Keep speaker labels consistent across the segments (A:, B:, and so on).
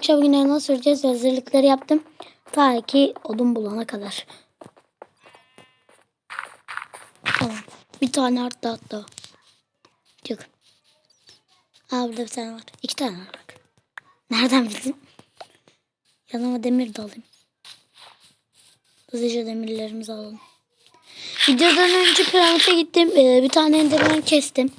A: akşam günleri nasıl süreceğiz hazırlıkları yaptım. Ta ki odun bulana kadar. Tamam. Bir tane arttı hatta. Çık. Aa burada bir tane var. İki tane var bak. Nereden bildin? Yanıma demir de alayım. Hızlıca demirlerimizi alalım. Videodan önce piramite gittim. Ee, bir tane enderman kestim.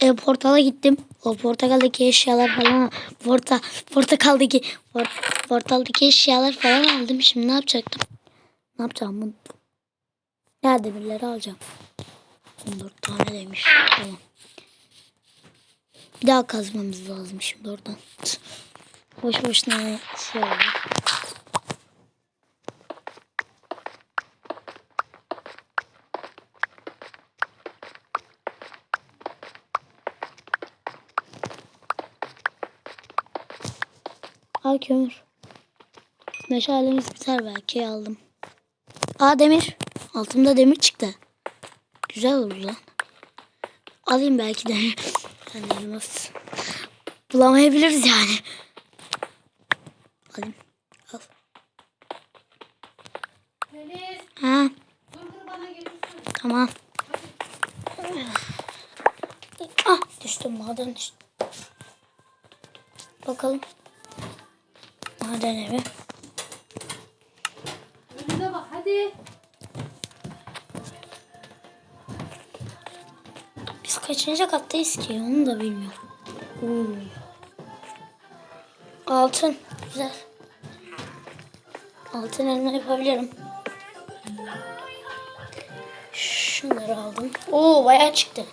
A: Ee, portala gittim. O portakaldaki eşyalar falan porta portakaldaki port, portaldaki eşyalar falan aldım. Şimdi ne yapacaktım? Ne yapacağım unuttum. Ya demirleri alacağım. 14 tane demiş. Tamam. Bir daha kazmamız lazım şimdi oradan. Boş boşuna şey oldu. Aa kömür. Meşalemiz biter belki aldım. Aa demir. Altımda demir çıktı. Güzel oldu lan. Alayım belki de. Yani elmas. Bulamayabiliriz yani. Alayım. Al.
B: Deniz,
A: Ha tamam. Ah düştüm maden düştüm. Bakalım. Maden evi.
B: Önüne bak hadi.
A: Biz kaçıncı kattayız ki onu da bilmiyorum. Oo. Altın. Güzel. Altın elma yapabilirim. Şunları aldım. Oo bayağı çıktı.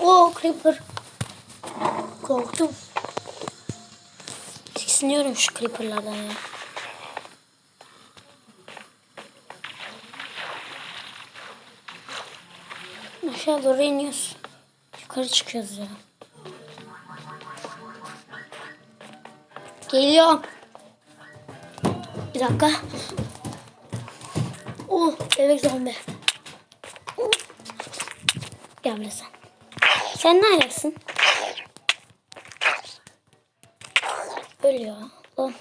A: Oo creeper. Korktum. Tiksiniyorum şu creeperlardan ya. Aşağı doğru iniyoruz. Yukarı çıkıyoruz ya. Geliyorum. Bir dakika. Oh, bebek zombi. Gel buraya sen. Sen ne Ölüyor. Lan.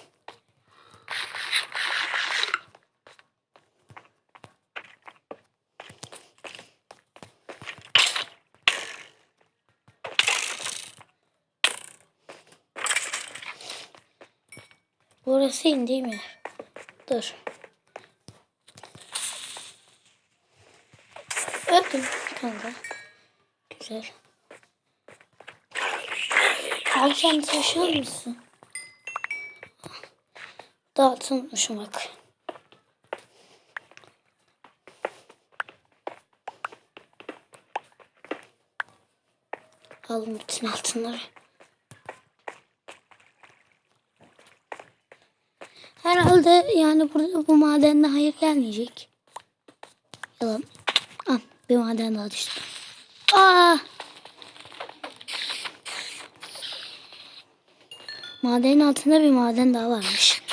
A: Burası indiğim yer. Dur. Öptüm kanka. Güzel. Sen taşır mısın? Dağıtılmışım bak. Aldım bütün altınları. Herhalde yani burada bu madende hayır gelmeyecek. Yalan. Ah, bir maden daha düştü. Aa! Madenin altında bir maden daha varmış.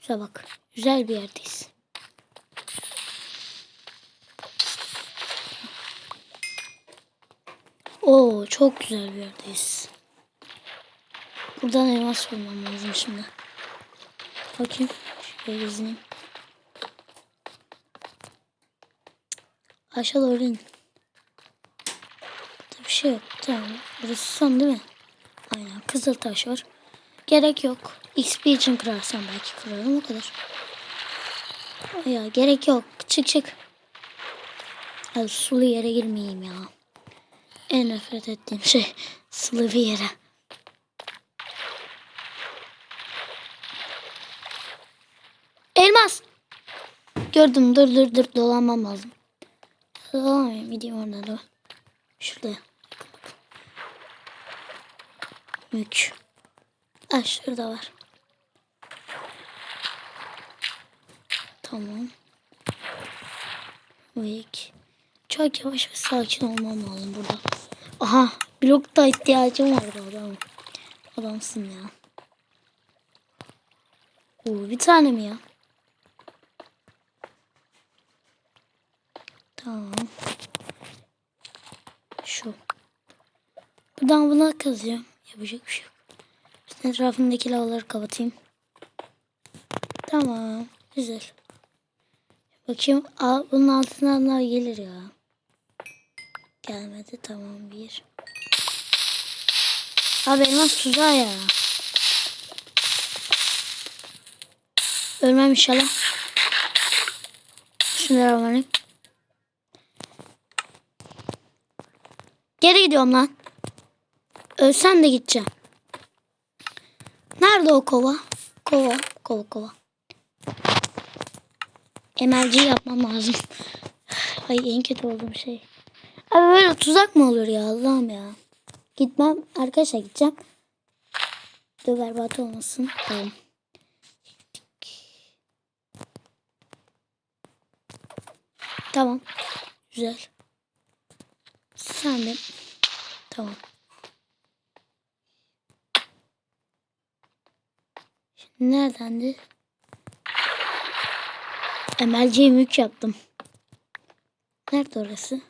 A: Güzel bak. Güzel bir yerdeyiz. Oo çok güzel bir yerdeyiz. Buradan elmas bulmam lazım şimdi. Bakayım. Şöyle izleyeyim. Aşağı doğru in. Burada bir şey yok. Tamam. Burası son değil mi? Aynen. Kızıl taş var. Gerek yok. XP için kırarsam belki kırarım o kadar. Ya gerek yok. Çık çık. Ya, sulu yere girmeyeyim ya. En nefret ettiğim şey sıvı bir yere. Elmas. Gördüm dur dur dur dolanmam lazım. Dolanmayayım gideyim oradan da. Şurada. Mük. Ah şurada var. Tamam. Wake. Çok yavaş ve sakin olmam lazım burada. Aha blokta ihtiyacım vardı adam. Adamsın ya. Oo, bir tane mi ya? Tamam. Şu. Buradan buna kazıyorum. Yapacak bir şey yok. Şimdi etrafındaki lavaları kapatayım. Tamam. Güzel. Bakayım. Aa, bunun altından daha gelir ya. Gelmedi. Tamam bir. Abi elmas tuzağı ya. Ölmem inşallah. Bismillahirrahmanirrahim. Geri gidiyorum lan. Ölsem de gideceğim. Nerede o kova? Kova, kova, kova. MLG yapmam lazım. Ay en kötü olduğum şey. Abi böyle tuzak mı olur ya Allah'ım ya. Gitmem arkadaşlar gideceğim. Dur berbat olmasın. Tamam. Tamam. Güzel. Sen de. Tamam. Şimdi neredendi? MLC mülk yaptım. Nerede orası?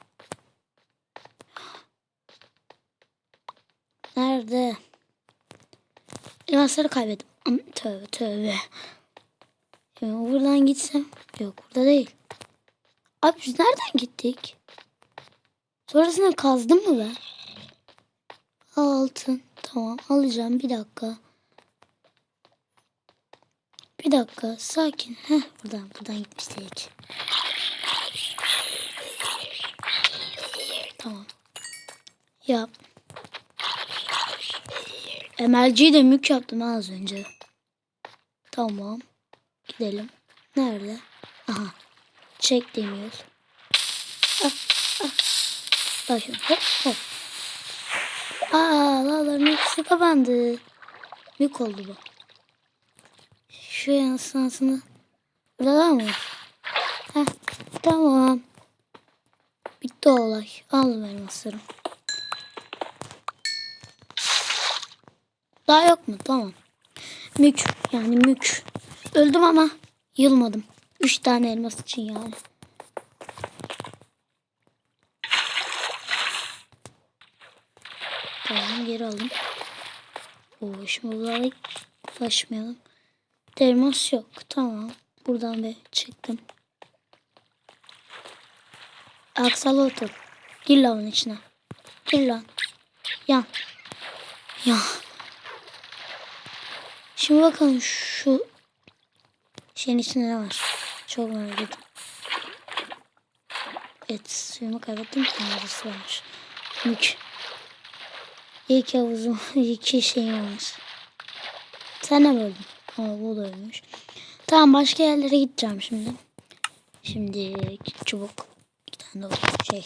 A: Nerede? Elmasları kaybettim. Tövbe tövbe. Şimdi buradan gitsem. Yok burada değil. Abi biz nereden gittik? Sonrasında kazdım mı ben? Altın. Tamam alacağım bir dakika. Bir dakika sakin. Heh, buradan buradan gitmiştik. Tamam. Yap. MLG'yi de mük yaptım az önce. Tamam. Gidelim. Nerede? Aha. Çek demiyor. Ah, ah. Bak şimdi hop hop. Aa lağların ikisi kapandı. Mük oldu bu. Şu yansımasını. Burada da mı? Heh, tamam. Bitti olay. Aldım elmaslarım. Daha yok mu? Tamam. Mük. Yani mük. Öldüm ama yılmadım. Üç tane elmas için yani. Tamam geri aldım. Oo, şimdi buralara ulaşmayalım. Elmas yok. Tamam. Buradan bir çıktım. Aksal otur. Gir lavın içine. Gir lan. Yan. Ya. Şimdi bakalım şu şeyin içinde ne var? Çok merak ettim. Evet suyumu kaybettim. Neresi varmış. Mük. İki havuzum, iki şeyim olmuş. Sen de mi da ölmüş. Tamam başka yerlere gideceğim şimdi. Şimdi çubuk. İki tane şey.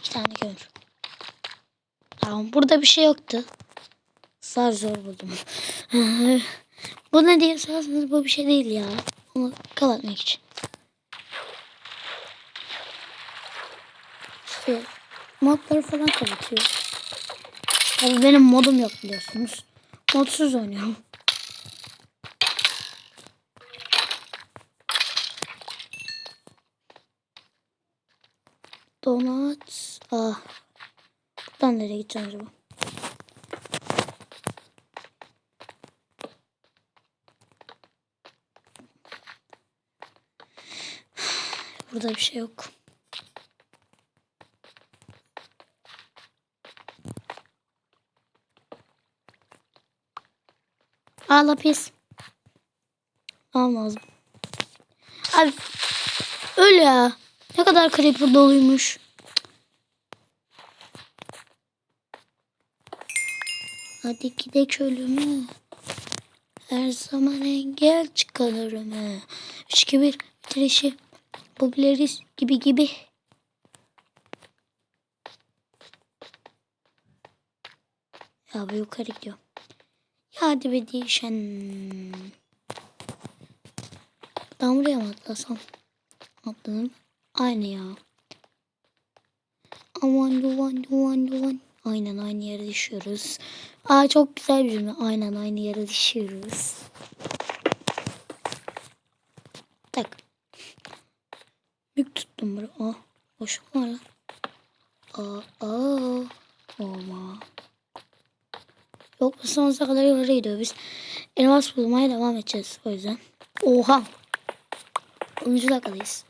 A: İki tane kömür. Tamam burada bir şey yoktu. Zar zor buldum. bu ne diye sorarsanız bu bir şey değil ya. Onu kapatmak için. İşte modları falan kapatıyor. Tabii benim modum yok biliyorsunuz. Modsuz oynuyorum. Donat. Ah. Buradan nereye gideceğim acaba? Burada bir şey yok. Aa lapis. Almam lazım. Abi öyle ya. Ne kadar creeper doluymuş. Hadi gidek ölüme. Her zaman engel çıkan ölüme. Üç, iki, bir. Bitirişi. Popüleriz gibi gibi. Ya bu yukarı gidiyor. Ya hadi be değişen. Ben buraya mı atlasam? Atladım. Aynı ya. Aman duvan duvan duvan. Aynen aynı yere düşüyoruz. Aa çok güzel bir cümle. Aynen aynı yere düşüyoruz. Tak. Mük tuttum buraya. Oh, Boşluk var lan? Aa, aa, olma. Yok bu sonsuza kadar yukarı gidiyor. Biz elmas bulmaya devam edeceğiz o yüzden. Oha. 10. dakikadayız.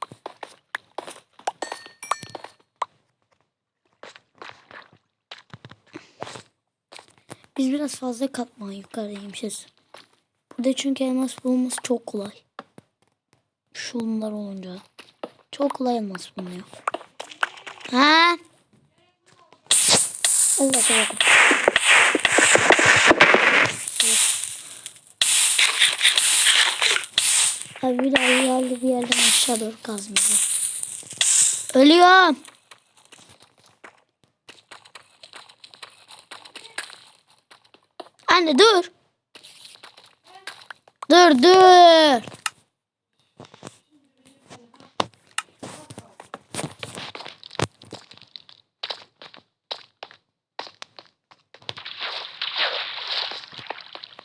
A: Biz biraz fazla katman yukarıdaymışız. Burada çünkü elmas bulması çok kolay. Şunlar olunca. Çok kolay elmas bulunuyor. Ha? Allah Allah. Abi bir daha bir yerden aşağı doğru kazmayacağım. Ölüyorum. Anne dur. Dur dur.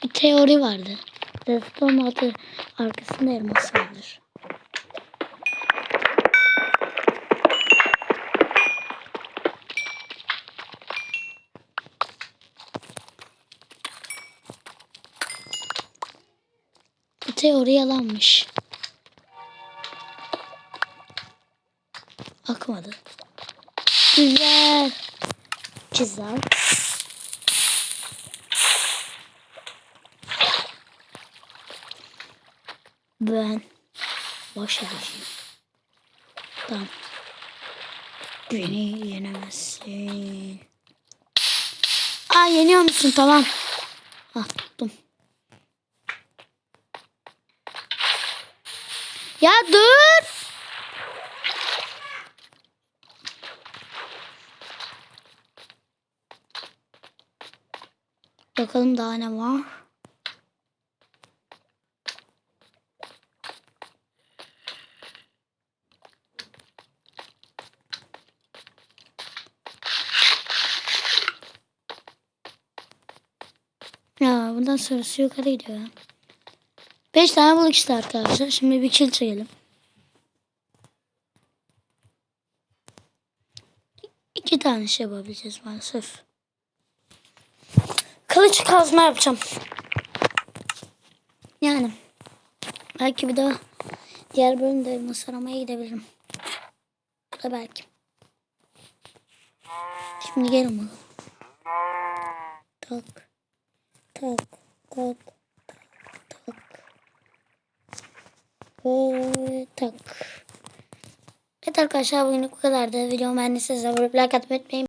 A: Bir teori vardı. Redstone altı arkasında elmas vardır. Bu teori yalanmış. Akmadı. Güzel. Güzel. Ben baş edeceğim. Tamam. Beni yenemezsin. Aa yeniyor musun? Tamam. Ah tuttum. Ya dur. Bakalım daha ne var. Ya bundan sonrası yukarı gidiyor ya. Beş tane bulduk işte arkadaşlar. Şimdi bir kill çekelim. İki tane şey yapabileceğiz maalesef. Kılıç kazma yapacağım. Yani. Belki bir daha diğer bölümde elmas aramaya gidebilirim. Bu da belki. Şimdi gelin bakalım. Tak. Tak. Tak. Ve tak. Evet arkadaşlar bugünlük bu kadardı. Videomu beğendiyseniz abone olup like atmayı unutmayın.